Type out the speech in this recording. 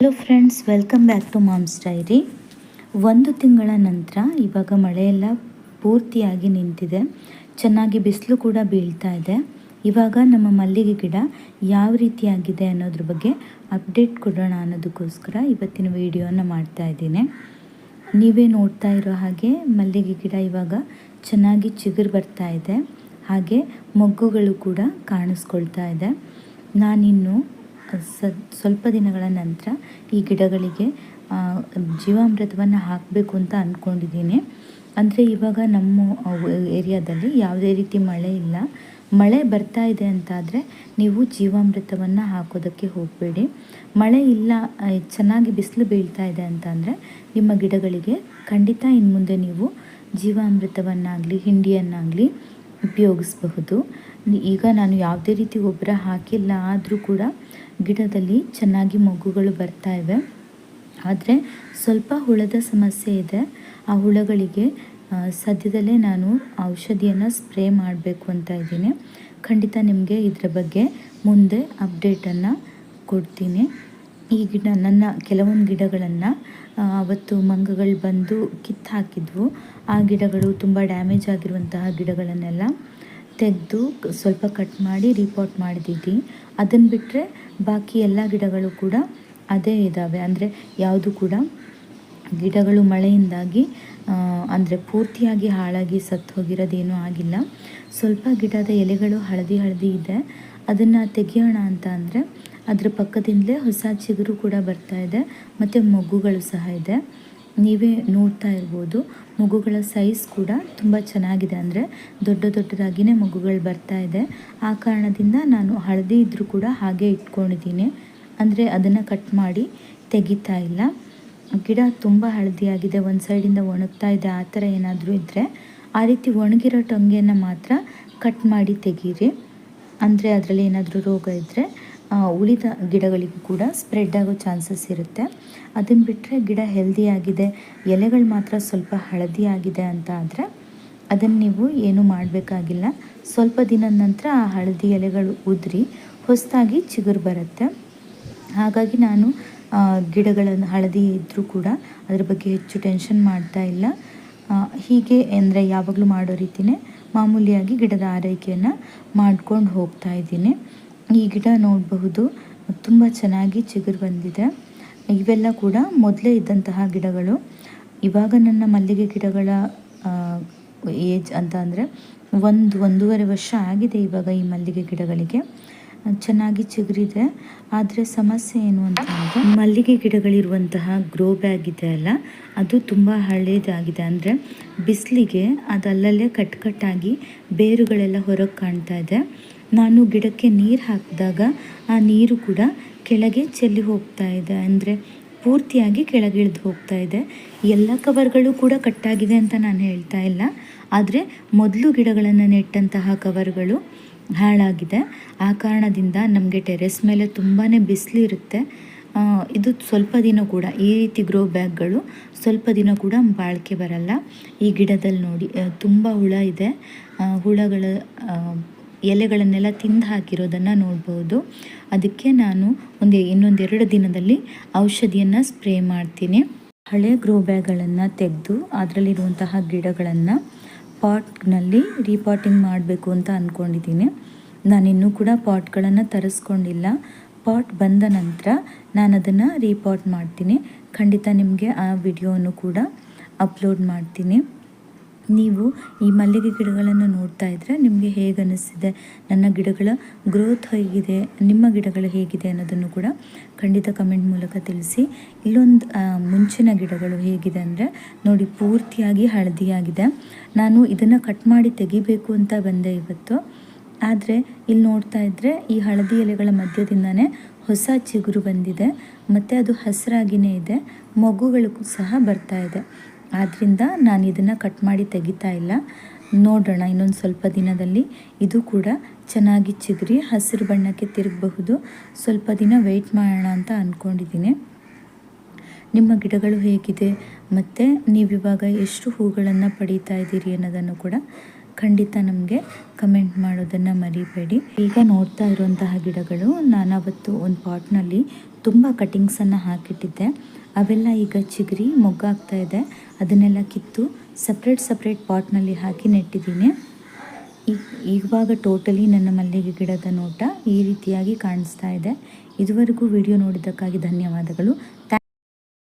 Hello friends welcome back to mom's diary ಒಂದು ತಿಂಗಳ ನಂತರ ಇವಾಗ ಮಳೆಯೆಲ್ಲ ಪೂರ್ತಿಯಾಗಿ ನಿಂತಿದೆ. ಚೆನ್ನಾಗಿ ಬಿಸಿಲು ಕೂಡ ಬೀಳ್ತಾ ಇದೆ. ಇವಾಗ ನಮ್ಮ ಮಲ್ಲಿಗೆ ಗಿಡ ಯಾವ ರೀತಿಯಾಗಿದೆ ಅನ್ನೋದ್ರ ಬಗ್ಗೆ ಅಪ್ಡೇಟ್ ಕೊಡೋಣ ಅನ್ನೋದಕ್ಕೋಸ್ಕರ ಇವತ್ತಿನ ವಿಡಿಯೋನ ಮಾಡ್ತಾ ಇದ್ದೀನಿ. ನೀವೇ ನೋಡ್ತಾ ಇರೋ ಹಾಗೆ ಮಲ್ಲಿಗೆ ಗಿಡ ಇವಾಗ ಚೆನ್ನಾಗಿ ಚಿಗುರು ಬರ್ತಾ ಇದೆ. ಹಾಗೆ ಮೊಗ್ಗುಗಳು ಕೂಡ ಕಾಣಿಸ್ಕೊಳ್ತಾ ಇದೆ. ನಾನಿನ್ನು ಸ್ವಲ್ಪ ದಿನಗಳ ನಂತರ ಈ ಗಿಡಗಳಿಗೆ ಜೀವಾಮೃತವನ್ನು ಹಾಕಬೇಕು ಅಂತ ಅಂದ್ಕೊಂಡಿದ್ದೀನಿ ಅಂದರೆ ಇವಾಗ ನಮ್ಮ ಏರಿಯಾದಲ್ಲಿ ಯಾವುದೇ ರೀತಿ ಮಳೆ ಇಲ್ಲ. ಮಳೆ ಬರ್ತಾ ಇದೆ ಅಂತಾದರೆ ನೀವು ಜೀವಾಮೃತವನ್ನು ಹಾಕೋದಕ್ಕೆ ಹೋಗಬೇಡಿ. ಮಳೆ ಇಲ್ಲ ಚೆನ್ನಾಗಿ ಬಿಸಿಲು ಬೀಳ್ತಾ ಇದೆ ಅಂತಂದರೆ ನಿಮ್ಮ ಗಿಡಗಳಿಗೆ ಖಂಡಿತ ಇನ್ನು ಮುಂದೆ ನೀವು ಜೀವಾಮೃತವನ್ನಾಗಲಿ, ಹಿಂಡಿಯನ್ನಾಗಲಿ ಉಪಯೋಗಿಸಬಹುದು. ಈಗ ನಾನು ಯಾವುದೇ ರೀತಿ ಗೊಬ್ಬರ ಹಾಕಿಲ್ಲ, ಆದರೂ ಕೂಡ ಗಿಡದಲ್ಲಿ ಚೆನ್ನಾಗಿ ಮೊಗ್ಗುಗಳು ಬರ್ತಾ ಇವೆ. ಆದರೆ ಸ್ವಲ್ಪ ಹುಳದ ಸಮಸ್ಯೆ ಇದೆ. ಆ ಹುಳಗಳಿಗೆ ಸದ್ಯದಲ್ಲೇ ನಾನು ಔಷಧಿಯನ್ನು ಸ್ಪ್ರೇ ಮಾಡಬೇಕು ಅಂತ ಇದ್ದೀನಿ. ಖಂಡಿತ ನಿಮಗೆ ಇದರ ಬಗ್ಗೆ ಮುಂದೆ ಅಪ್ಡೇಟನ್ನು ಕೊಡ್ತೀನಿ. ಈ ಗಿಡ, ನನ್ನ ಕೆಲವೊಂದು ಗಿಡಗಳನ್ನು ಅವತ್ತು ಮಂಗಗಳು ಬಂದು ಕಿತ್ತು ಹಾಕಿದ್ವು ಆ ಗಿಡಗಳು ತುಂಬ ಡ್ಯಾಮೇಜ್ ಆಗಿರುವಂತಹ ಗಿಡಗಳನ್ನೆಲ್ಲ ತೆಗೆದು ಸ್ವಲ್ಪ ಕಟ್ ಮಾಡಿ ರಿಪೋರ್ಟ್ ಮಾಡಿದ್ದೀವಿ. ಅದನ್ನು ಬಿಟ್ಟರೆ ಬಾಕಿ ಎಲ್ಲ ಗಿಡಗಳು ಕೂಡ ಅದೇ ಇದ್ದಾವೆ ಅಂದರೆ ಯಾವುದು ಕೂಡ ಗಿಡಗಳು ಮಳೆಯಿಂದಾಗಿ ಅಂದರೆ ಪೂರ್ತಿಯಾಗಿ ಹಾಳಾಗಿ ಸತ್ತು ಹೋಗಿರೋದೇನೂ ಆಗಿಲ್ಲ. ಸ್ವಲ್ಪ ಗಿಡದ ಎಲೆಗಳು ಹಳದಿ ಹಳದಿ ಇದೆ. ಅದನ್ನು ತೆಗೆಯೋಣ ಅಂತ ಅಂದರೆ ಅದರ ಪಕ್ಕದಿಂದಲೇ ಹೊಸ ಚಿಗುರು ಕೂಡ ಬರ್ತಾ ಇದೆ. ಮತ್ತು ಮೊಗ್ಗುಗಳು ಸಹ ಇದೆ. ನೀವೇ ನೋಡ್ತಾ ಇರ್ಬೋದು. ಮಗುಗಳ ಸೈಜ್ ಕೂಡ ತುಂಬ ಚೆನ್ನಾಗಿದೆ ಅಂದರೆ ದೊಡ್ಡ ದೊಡ್ಡದಾಗಿಯೇ ಮಗುಗಳು ಬರ್ತಾ ಇದೆ. ಆ ಕಾರಣದಿಂದ ನಾನು ಹಳದಿ ಇದ್ದರೂ ಕೂಡ ಹಾಗೆ ಇಟ್ಕೊಂಡಿದ್ದೀನಿ. ಅಂದರೆ ಅದನ್ನು ಕಟ್ ಮಾಡಿ ತೆಗಿತಾ ಇಲ್ಲ. ಗಿಡ ತುಂಬ ಹಳದಿಯಾಗಿದೆ. ಒಂದು ಸೈಡಿಂದ ಒಣಗ್ತಾ ಇದೆ. ಆ ಥರ ಏನಾದರೂ ಇದ್ದರೆ ಆ ರೀತಿ ಒಣಗಿರೋ ಟೊಂಗೆಯನ್ನು ಮಾತ್ರ ಕಟ್ ಮಾಡಿ ತೆಗೀರಿ. ಅಂದರೆ ಅದರಲ್ಲಿ ಏನಾದರೂ ರೋಗ ಇದ್ದರೆ ಉಳಿದ ಗಿಡಗಳಿಗೂ ಕೂಡ ಸ್ಪ್ರೆಡ್ ಆಗೋ ಚಾನ್ಸಸ್ ಇರುತ್ತೆ. ಅದನ್ನು ಬಿಟ್ಟರೆ ಗಿಡ ಹೆಲ್ದಿಯಾಗಿದೆ ಎಲೆಗಳು ಮಾತ್ರ ಸ್ವಲ್ಪ ಹಳದಿ ಆಗಿದೆ ಅಂತ ಆದರೆ ಅದನ್ನು ನೀವು ಏನು ಮಾಡಬೇಕಾಗಿಲ್ಲ. ಸ್ವಲ್ಪ ದಿನದ ನಂತರ ಆ ಹಳದಿ ಎಲೆಗಳು ಉದುರಿ ಹೊಸದಾಗಿ ಚಿಗುರು ಬರುತ್ತೆ. ಹಾಗಾಗಿ ನಾನು ಗಿಡಗಳನ್ನು ಹಳದಿ ಇದ್ದರೂ ಕೂಡ ಅದ್ರ ಬಗ್ಗೆ ಹೆಚ್ಚು ಟೆನ್ಷನ್ ಮಾಡ್ತಾ ಇಲ್ಲ. ಹೀಗೆ ಅಂದರೆ ಯಾವಾಗಲೂ ಮಾಡೋ ರೀತಿಯೇ ಮಾಮೂಲಿಯಾಗಿ ಗಿಡದ ಆರೈಕೆಯನ್ನು ಮಾಡ್ಕೊಂಡು ಹೋಗ್ತಾ ಇದ್ದೀನಿ. ಈ ಗಿಡ ನೋಡಬಹುದು. ತುಂಬ ಚೆನ್ನಾಗಿ ಚಿಗುರು ಬಂದಿದೆ. ಇವೆಲ್ಲ ಕೂಡ ಮೊದಲೇ ಇದ್ದಂತಹ ಗಿಡಗಳು. ಇವಾಗ ನನ್ನ ಮಲ್ಲಿಗೆ ಗಿಡಗಳ ಏಜ್ ಅಂತ ಅಂದರೆ ಒಂದು, ಒಂದೂವರೆ ವರ್ಷ ಆಗಿದೆ ಇವಾಗ ಈ ಮಲ್ಲಿಗೆ ಗಿಡಗಳಿಗೆ. ಚೆನ್ನಾಗಿ ಚಿಗುರಿದೆ. ಆದರೆ ಸಮಸ್ಯೆ ಏನು ಅಂತ ಅಂದರೆ, ಮಲ್ಲಿಗೆ ಗಿಡಗಳಿರುವಂತಹ ಗ್ರೋ ಬ್ಯಾಗ್ ಇದೆ ಅಲ್ಲ, ಅದು ತುಂಬ ಹಳೇದಾಗಿದೆ. ಅಂದರೆ ಬಿಸಿಲಿಗೆ ಅದಲ್ಲಲ್ಲೇ ಕಟ್ ಕಟ್ಟಾಗಿ ಬೇರುಗಳೆಲ್ಲ ಹೊರಗೆ ಕಾಣ್ತಾ ಇದೆ. ನಾನು ಗಿಡಕ್ಕೆ ನೀರು ಹಾಕಿದಾಗ ಆ ನೀರು ಕೂಡ ಕೆಳಗೆ ಚೆಲ್ಲಿ ಹೋಗ್ತಾ ಇದೆ. ಅಂದರೆ ಪೂರ್ತಿಯಾಗಿ ಕೆಳಗಿಳಿದು ಹೋಗ್ತಾ ಇದೆ. ಎಲ್ಲ ಕವರ್ಗಳು ಕೂಡ ಕಟ್ಟಾಗಿದೆ ಅಂತ ನಾನು ಹೇಳ್ತಾ ಇಲ್ಲ. ಆದರೆ ಮೊದಲು ಗಿಡಗಳನ್ನು ನೆಟ್ಟಂತಹ ಕವರ್ಗಳು ಹಾಳಾಗಿದೆ. ಆ ಕಾರಣದಿಂದ ನಮಗೆ ಟೆರೆಸ್ ಮೇಲೆ ತುಂಬಾ ಬಿಸಿಲಿರುತ್ತೆ ಇದು ಸ್ವಲ್ಪ ದಿನ ಕೂಡ, ಈ ರೀತಿ ಗ್ರೋ ಬ್ಯಾಗ್ಗಳು ಸ್ವಲ್ಪ ದಿನ ಕೂಡ ಬಾಳಿಕೆ ಬರಲ್ಲ. ಈ ಗಿಡದಲ್ಲಿ ನೋಡಿ ತುಂಬ ಹುಳ ಇದೆ. ಹುಳಗಳ ಎಲೆಗಳನ್ನೆಲ್ಲ ತಿಂದು ಹಾಕಿರೋದನ್ನು ನೋಡ್ಬೋದು. ಅದಕ್ಕೆ ನಾನು ಒಂದು ಇನ್ನೊಂದೆರಡು ದಿನದಲ್ಲಿ ಔಷಧಿಯನ್ನು ಸ್ಪ್ರೇ ಮಾಡ್ತೀನಿ. ಹಳೆ ಗ್ರೋ ಬ್ಯಾಗ್ಗಳನ್ನು ತೆಗೆದು, ಅದರಲ್ಲಿರುವಂತಹ ಗಿಡಗಳನ್ನು ಪಾಟ್ನಲ್ಲಿ ರೀಪಾಟಿಂಗ್ ಮಾಡಬೇಕು ಅಂತ ಅಂದ್ಕೊಂಡಿದ್ದೀನಿ ನಾನಿನ್ನೂ ಕೂಡ ಪಾಟ್ಗಳನ್ನು ತರಿಸ್ಕೊಂಡಿಲ್ಲ. ಪಾಟ್ ಬಂದ ನಂತರ ನಾನು ಅದನ್ನು ರೀಪಾಟ್ ಮಾಡ್ತೀನಿ. ಖಂಡಿತ ನಿಮಗೆ ಆ ವಿಡಿಯೋನು ಕೂಡ ಅಪ್ಲೋಡ್ ಮಾಡ್ತೀನಿ. ನೀವು ಈ ಮಲ್ಲಿಗೆ ಗಿಡಗಳನ್ನು ನೋಡ್ತಾ ಇದ್ದರೆ ನಿಮಗೆ ಹೇಗೆ ಅನ್ನಿಸ್ತಿದೆ ನನ್ನ ಗಿಡಗಳ ಗ್ರೋತ್ ಹೇಗಿದೆ? ನಿಮ್ಮ ಗಿಡಗಳು ಹೇಗಿದೆ ಅನ್ನೋದನ್ನು ಕೂಡ ಖಂಡಿತ ಕಮೆಂಟ್ ಮೂಲಕ ತಿಳಿಸಿ. ಇಲ್ಲೊಂದು ಮುಂಚಿನ ಗಿಡಗಳು ಹೇಗಿದೆ ಅಂದರೆ ನೋಡಿ ಪೂರ್ತಿಯಾಗಿ ಹಳದಿಯಾಗಿದೆ. ನಾನು ಇದನ್ನು ಕಟ್ ಮಾಡಿ ತೆಗಿಬೇಕು ಅಂತ ಬಂದೆ ಇವತ್ತು. ಆದರೆ ಇಲ್ಲಿ ನೋಡ್ತಾ ಇದ್ದರೆ ಈ ಹಳದಿ ಎಲೆಗಳ ಮಧ್ಯದಿಂದನೇ ಹೊಸ ಚಿಗುರು ಬಂದಿದೆ. ಮತ್ತು ಅದು ಹಸಿರಾಗಿಯೇ ಇದೆ. ಮಗುಗಳಿಗೂ ಸಹ ಬರ್ತಾ ಇದೆ. ಆದ್ದರಿಂದ ನಾನು ಇದನ್ನು ಕಟ್ ಮಾಡಿ ತೆಗಿತಾ ಇಲ್ಲ. ನೋಡೋಣ ಇನ್ನೊಂದು ಸ್ವಲ್ಪ ದಿನದಲ್ಲಿ. ಇದು ಕೂಡ ಚೆನ್ನಾಗಿ ಚಿಗುರಿ, ಹಸಿರು ಬಣ್ಣಕ್ಕೆ ತಿರುಗಬಹುದು. ಸ್ವಲ್ಪ ದಿನ ವೆಯ್ಟ್ ಮಾಡೋಣ ಅಂತ ಅಂದ್ಕೊಂಡಿದ್ದೀನಿ ನಿಮ್ಮ ಗಿಡಗಳು ಹೇಗಿದೆ? ಮತ್ತು ನೀವಿವಾಗ ಎಷ್ಟು ಹೂಗಳನ್ನು ಪಡೀತಾ ಇದ್ದೀರಿ ಅನ್ನೋದನ್ನು ಕೂಡ ಖಂಡಿತ ನಮಗೆ ಕಮೆಂಟ್ ಮಾಡೋದನ್ನು ಮರಿಬೇಡಿ. ಈಗ ನೋಡ್ತಾ ಇರುವಂತಹ ಗಿಡಗಳು ನಾನು ಅವತ್ತು ಒಂದು ಪಾಟ್ನಲ್ಲಿ ತುಂಬ ಕಟಿಂಗ್ಸನ್ನು ಹಾಕಿಟ್ಟಿದ್ದೆ. ಅವೆಲ್ಲ ಈಗ ಚಿಗುರಿ, ಮೊಗ್ಗಾಗ್ತಾ ಇದೆ. ಅದನ್ನೆಲ್ಲ ಕಿತ್ತು ಸಪ್ರೇಟ್ ಸಪ್ರೇಟ್ ಪಾಟ್ನಲ್ಲಿ ಹಾಕಿ ನೆಟ್ಟಿದ್ದೀನಿ. ಈ- ಇವಾಗ ಟೋಟಲಿ ನನ್ನ ಮಲ್ಲಿಗೆ ಗಿಡದ ನೋಟ ಈ ರೀತಿಯಾಗಿ ಕಾಣಿಸ್ತಾ ಇದೆ. ಇದುವರೆಗೂ ವಿಡಿಯೋ ನೋಡಿದ್ದಕ್ಕಾಗಿ ಧನ್ಯವಾದಗಳು.